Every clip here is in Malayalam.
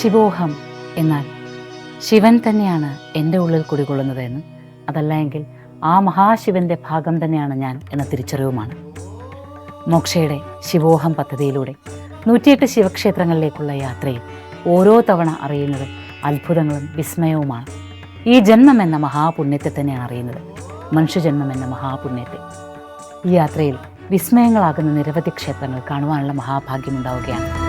ശിവോഹം എന്നാൽ ശിവൻ തന്നെയാണ് എന്റെ ഉള്ളിൽ കുടികൊള്ളുന്നത് എന്ന് അതല്ല എങ്കിൽ ആ മഹാശിവന്റെ ഭാഗം തന്നെയാണ് ഞാൻ എന്ന തിരിച്ചറിവുമാണ്. മോക്ഷയുടെ ശിവോഹം പദ്ധതിയിലൂടെ നൂറ്റിയെട്ട് ശിവക്ഷേത്രങ്ങളിലേക്കുള്ള യാത്രയിൽ ഓരോ തവണ അറിയുന്നത് അത്ഭുതങ്ങളും വിസ്മയവുമാണ്. ഈ ജന്മം എന്ന മഹാപുണ്യത്തെ തന്നെയാണ് അറിയുന്നത്. മനുഷ്യജന്മം എന്ന മഹാപുണ്യത്തെ. ഈ യാത്രയിൽ വിസ്മയങ്ങളാകുന്ന നിരവധി ക്ഷേത്രങ്ങൾ കാണുവാനുള്ള മഹാഭാഗ്യമുണ്ടാവുകയാണ്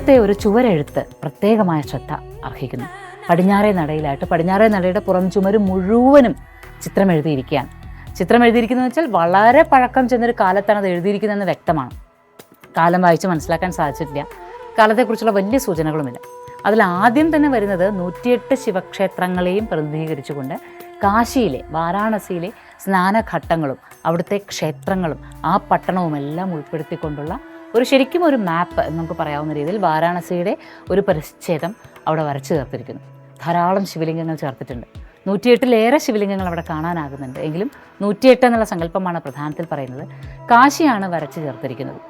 ഇവിടുത്തെ ഒരു ചുവരെഴുത്ത് പ്രത്യേകമായ ശ്രദ്ധ അർഹിക്കുന്നു. പടിഞ്ഞാറേ നടയിലായിട്ട് പടിഞ്ഞാറേ നടയുടെ പുറം ചുമര് മുഴുവനും ചിത്രം എഴുതിയിരിക്കുകയാണ് ചിത്രം എഴുതിയിരിക്കുന്നത് വെച്ചാൽ വളരെ പഴക്കം ചെന്നൊരു കാലത്താണ് അത് എഴുതിയിരിക്കുന്നതെന്ന് വ്യക്തമാണ്. കാലം വായിച്ച് മനസ്സിലാക്കാൻ സാധിച്ചിട്ടില്ല. കാലത്തെക്കുറിച്ചുള്ള വലിയ സൂചനകളുമില്ല. അതിൽ ആദ്യം തന്നെ വരുന്നത് നൂറ്റിയെട്ട് ശിവക്ഷേത്രങ്ങളെയും പ്രതിനിധീകരിച്ചുകൊണ്ട് കാശിയിലെ വാരാണസിയിലെ സ്നാനഘട്ടങ്ങളും അവിടുത്തെ ക്ഷേത്രങ്ങളും ആ പട്ടണവും എല്ലാം ഉൾപ്പെടുത്തിക്കൊണ്ടുള്ള ഒരു ശരിക്കും ഒരു മാപ്പ് എന്ന് നമുക്ക് പറയാവുന്ന രീതിയിൽ വാരാണസിയുടെ ഒരു പരിച്ഛേദം അവിടെ വരച്ചു ചേർത്തിരിക്കുന്നു. ധാരാളം ശിവലിംഗങ്ങൾ ചേർത്തിട്ടുണ്ട്. നൂറ്റിയെട്ടിലേറെ ശിവലിംഗങ്ങൾ അവിടെ കാണാനാകുന്നുണ്ട്. എങ്കിലും നൂറ്റിയെട്ട് എന്നുള്ള സങ്കല്പമാണ് പ്രധാനത്തിൽ പറയുന്നത്. കാശിയാണ് വരച്ചു ചേർത്തിരിക്കുന്നത്.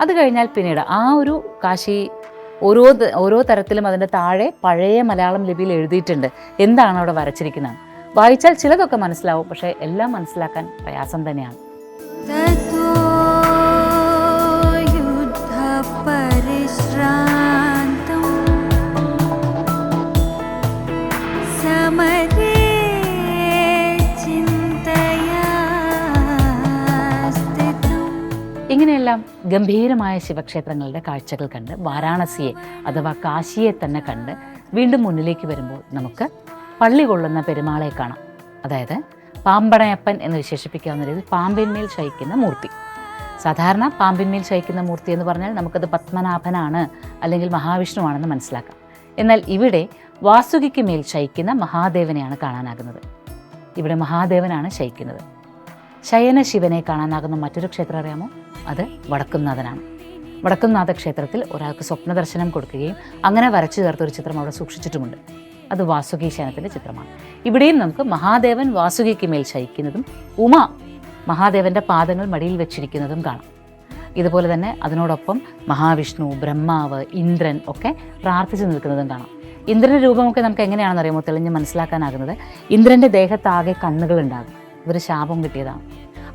അത് കഴിഞ്ഞാൽ പിന്നീട് ആ ഒരു കാശി ഓരോ ഓരോ തരത്തിലും അതിന്റെ താഴെ പഴയ മലയാളം ലിപിയിൽ എഴുതിയിട്ടുണ്ട്. എന്താണ് അവിടെ വരച്ചിരിക്കുന്നത്? വായിച്ചാൽ ചിലതൊക്കെ മനസ്സിലാവും പക്ഷേ എല്ലാം മനസ്സിലാക്കാൻ പ്രയാസം തന്നെയാണ്. ततो युद्धपरिश्रान्तम् समरे चिन्तया स्थितम् ഇങ്ങനെയെല്ലാം ഗംഭീരമായ ശിവക്ഷേത്രങ്ങളുടെ കാഴ്ചകൾ കണ്ട് വാരാണസിയെ അഥവാ കാശിയെ തന്നെ കണ്ട് വീണ്ടും മുന്നിലേക്ക് വരുമ്പോൾ നമുക്ക് പള്ളി കൊള്ളുന്ന പെരുമാളെ കാണാം അതായത് പാമ്പടയപ്പൻ എന്ന് വിശേഷിപ്പിക്കാവുന്ന രീതിയിൽ പാമ്പിന്മേൽ ശയിക്കുന്ന മൂർത്തി സാധാരണ പാമ്പിന്മേൽ ശയിക്കുന്ന മൂർത്തി എന്ന് പറഞ്ഞാൽ നമുക്കത് പത്മനാഭനാണ് അല്ലെങ്കിൽ മഹാവിഷ്ണുവാണെന്ന് മനസ്സിലാക്കാം. എന്നാൽ ഇവിടെ വാസുകിക്ക് മേൽ ശയിക്കുന്ന മഹാദേവനെയാണ് കാണാനാകുന്നത്. ഇവിടെ മഹാദേവനാണ് ശയിക്കുന്നത്. ശയന ശിവനെ കാണാനാകുന്ന മറ്റൊരു ക്ഷേത്രം അറിയാമോ? അത് വടക്കുംനാഥനാണ്. വടക്കുംനാഥ ക്ഷേത്രത്തിൽ ഒരാൾക്ക് സ്വപ്ന ദർശനം കൊടുക്കുകയും അങ്ങനെ വരച്ചു ചേർത്ത ഒരു ചിത്രം അവിടെ സൂക്ഷിച്ചിട്ടുമുണ്ട്. അത് വാസുകി ശയനത്തിന്റെ ചിത്രമാണ്. ഇവിടെയും നമുക്ക് മഹാദേവൻ വാസുകിക്ക് മേൽ ശയിക്കുന്നതും ഉമ മഹാദേവന്റെ പാദങ്ങൾ മടിയിൽ വെച്ചിരിക്കുന്നതും കാണാം. ഇതുപോലെ തന്നെ അതിനോടൊപ്പം മഹാവിഷ്ണു ബ്രഹ്മാവ് ഇന്ദ്രൻ ഒക്കെ പ്രാർത്ഥിച്ചു നിൽക്കുന്നതും കാണാം. ഇന്ദ്രന്റെ രൂപമൊക്കെ നമുക്ക് എങ്ങനെയാണെന്ന് അറിയുമോ തെളിഞ്ഞ് മനസ്സിലാക്കാനാകുന്നത് ഇന്ദ്രന്റെ ദേഹത്താകെ കണ്ണുകൾ ഉണ്ടാകും ഇവർ ശാപം കിട്ടിയതാണ്.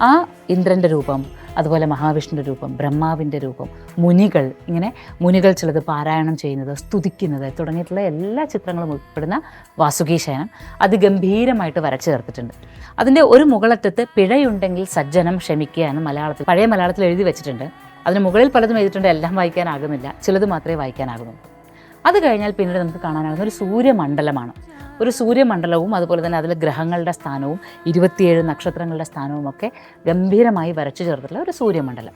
ആ ഇന്ദ്രന്റെ രൂപം അതുപോലെ മഹാവിഷ്ണുവിന്റെ രൂപം ബ്രഹ്മാവിന്റെ രൂപം മുനികൾ ഇങ്ങനെ മുനികൾ ചിലത് പാരായണം ചെയ്യുന്നത് സ്തുതിക്കുന്നത് തുടങ്ങിയിട്ടുള്ള എല്ലാ ചിത്രങ്ങളും ഉൾപ്പെടുന്ന വാസുകീശയനം അത് അതിഗംഭീരമായിട്ട് വരച്ചു ചേർത്തിട്ടുണ്ട്. അതിന്റെ ഒരു മുകളറ്റത്ത് പിഴയുണ്ടെങ്കിൽ സജ്ജനം ക്ഷമിക്കുക എന്ന് മലയാളത്തിൽ പഴയ മലയാളത്തിൽ എഴുതി വെച്ചിട്ടുണ്ട്. അതിന് മുകളിൽ പലതും എഴുതിയിട്ടുണ്ട് എല്ലാം വായിക്കാനാകുന്നില്ല ചിലത് മാത്രമേ വായിക്കാനാകുന്നുള്ളൂ അത് കഴിഞ്ഞാൽ പിന്നീട് നമുക്ക് കാണാനാകുന്ന ഒരു സൂര്യമണ്ഡലമാണ് ഒരു സൂര്യമണ്ഡലവും അതുപോലെ തന്നെ അതിൽ ഗ്രഹങ്ങളുടെ സ്ഥാനവും ഇരുപത്തിയേഴ് നക്ഷത്രങ്ങളുടെ സ്ഥാനവും ഒക്കെ ഗംഭീരമായി വരച്ചു ചേർത്തിട്ടുള്ള ഒരു സൂര്യമണ്ഡലം.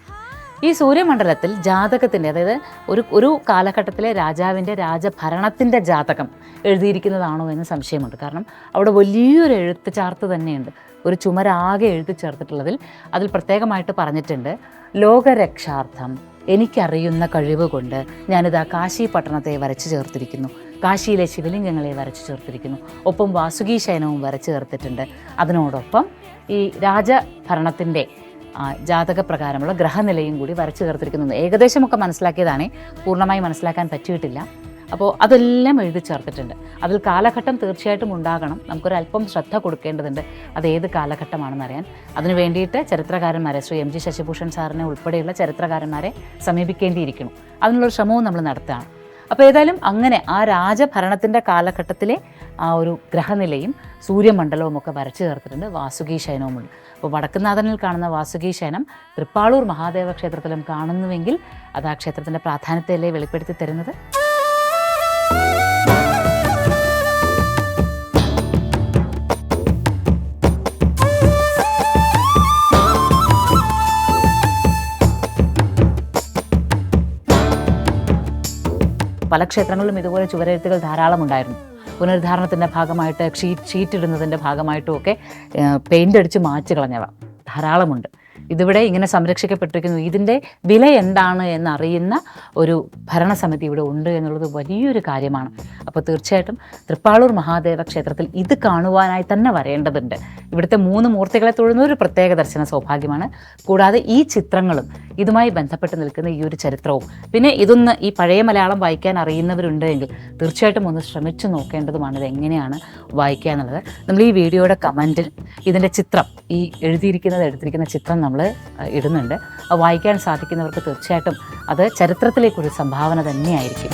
ഈ സൂര്യമണ്ഡലത്തിൽ ജാതകത്തിന്റെ അതായത് ഒരു ഒരു കാലഘട്ടത്തിലെ രാജാവിന്റെ രാജഭരണത്തിന്റെ ജാതകം എഴുതിയിരിക്കുന്നതാണോ എന്ന് സംശയമുണ്ട്. കാരണം അവിടെ വലിയൊരു എഴുത്ത് ചാർത്ത് തന്നെയുണ്ട്. ഒരു ചുമരാകെ എഴുതി ചേർത്തിട്ടുള്ളതിൽ അതിൽ പ്രത്യേകമായിട്ട് പറഞ്ഞിട്ടുണ്ട് ലോകരക്ഷാർത്ഥം എനിക്കറിയുന്ന കഴിവ് കൊണ്ട് ഞാനിതാ കാശി പട്ടണത്തെ വരച്ചു ചേർത്തിരിക്കുന്നു. കാശിയിലെ ശിവലിംഗങ്ങളെ വരച്ചു ചേർത്തിരിക്കുന്നു. ഒപ്പം വാസുകി ശയനവും വരച്ചു ചേർത്തിട്ടുണ്ട്. അതിനോടൊപ്പം ഈ രാജഭരണത്തിന്റെ ജാതക ജാതകപ്രകാരമുള്ള ഗ്രഹനിലയും കൂടി വരച്ചു ചേർത്തിരിക്കുന്നു. ഏകദേശമൊക്കെ മനസ്സിലാക്കിയതാണ്. പൂർണമായി മനസ്സിലാക്കാൻ പറ്റിയിട്ടില്ല. അപ്പോൾ അതെല്ലാം എഴുതി ചേർത്തിട്ടുണ്ട്. അതിൽ കാലഘട്ടം തീർച്ചയായിട്ടും ഉണ്ടാകണം. നമുക്കൊരല്പം ശ്രദ്ധ കൊടുക്കേണ്ടതുണ്ട്. അത് ഏത് കാലഘട്ടമാണെന്ന് അറിയാൻ അതിനു വേണ്ടിയിട്ട് ചരിത്രകാരന്മാരെ ശ്രീ എം ജി ശശിഭൂഷൺ സാറിനെ ഉൾപ്പെടെയുള്ള ചരിത്രകാരന്മാരെ സമീപിക്കേണ്ടിയിരിക്കുന്നു. അതിനുള്ളൊരു ശ്രമവും നമ്മൾ നടത്തുകയാണ്. അപ്പോൾ ഏതായാലും അങ്ങനെ ആ രാജഭരണത്തിന്റെ കാലഘട്ടത്തിലെ ആ ഒരു ഗ്രഹനിലയും സൂര്യമണ്ഡലവും ഒക്കെ വരച്ചു ചേർത്തിട്ടുണ്ട് വാസുകി ശയനവുമുണ്ട് അപ്പോൾ വടക്കുന്നാഥനിൽ കാണുന്ന വാസുകി ശയനം തൃപ്പാളൂർ മഹാദേവ ക്ഷേത്രത്തിലും കാണുന്നുവെങ്കിൽ അത് ആ ക്ഷേത്രത്തിന്റെ പ്രാധാന്യത്തെയല്ലേ വെളിപ്പെടുത്തി തരുന്നത്? പല ക്ഷേത്രങ്ങളിലും ഇതുപോലെ ചുവരെഴുത്തുകൾ ധാരാളം ഉണ്ടായിരുന്നു. പുനരുദ്ധാരണത്തിന്റെ ഭാഗമായിട്ട് ഷീറ്റ് ഷീറ്റ് ഇടുന്നതിന്റെ ഭാഗമായിട്ടും ഒക്കെ പെയിന്റ് അടിച്ച് മാച്ച് കളഞ്ഞവ. ധാരാളമുണ്ട്. ഇതിവിടെ ഇങ്ങനെ സംരക്ഷിക്കപ്പെട്ടിരിക്കുന്നു. ഇതിന്റെ വില എന്താണ് എന്നറിയുന്ന ഒരു ഭരണസമിതി ഇവിടെ ഉണ്ട് എന്നുള്ളത് വലിയൊരു കാര്യമാണ്. അപ്പോൾ തീർച്ചയായിട്ടും തൃപ്പാളൂർ മഹാദേവ ക്ഷേത്രത്തിൽ ഇത് കാണുവാനായി തന്നെ വരേണ്ടതുണ്ട്. ഇവിടുത്തെ മൂന്ന് മൂർത്തികളെ തൊഴുന്ന ഒരു പ്രത്യേക ദർശന സൗഭാഗ്യമാണ്. കൂടാതെ ഈ ചിത്രങ്ങളും ഇതുമായി ബന്ധപ്പെട്ട് നിൽക്കുന്ന ഈ ഒരു ചരിത്രവും. പിന്നെ ഇതൊന്ന് ഈ പഴയ മലയാളം വായിക്കാൻ അറിയുന്നവരുണ്ട് എങ്കിൽ തീർച്ചയായിട്ടും ഒന്ന് ശ്രമിച്ചു നോക്കേണ്ടതുമാണ് ഇത് എങ്ങനെയാണ് വായിക്കുക എന്നുള്ളത്. നമ്മൾ ഈ വീഡിയോയുടെ കമന്റിൽ ഇതിന്റെ ചിത്രം ഈ എഴുതിയിരിക്കുന്നത് എടുത്തിരിക്കുന്ന ചിത്രം ഇടുന്നുണ്ട്. വായിക്കാൻ സാധിക്കുന്നവർക്ക് തീർച്ചയായിട്ടും അത് ചരിത്രത്തിലേക്കൊരു സംഭാവന തന്നെയായിരിക്കും.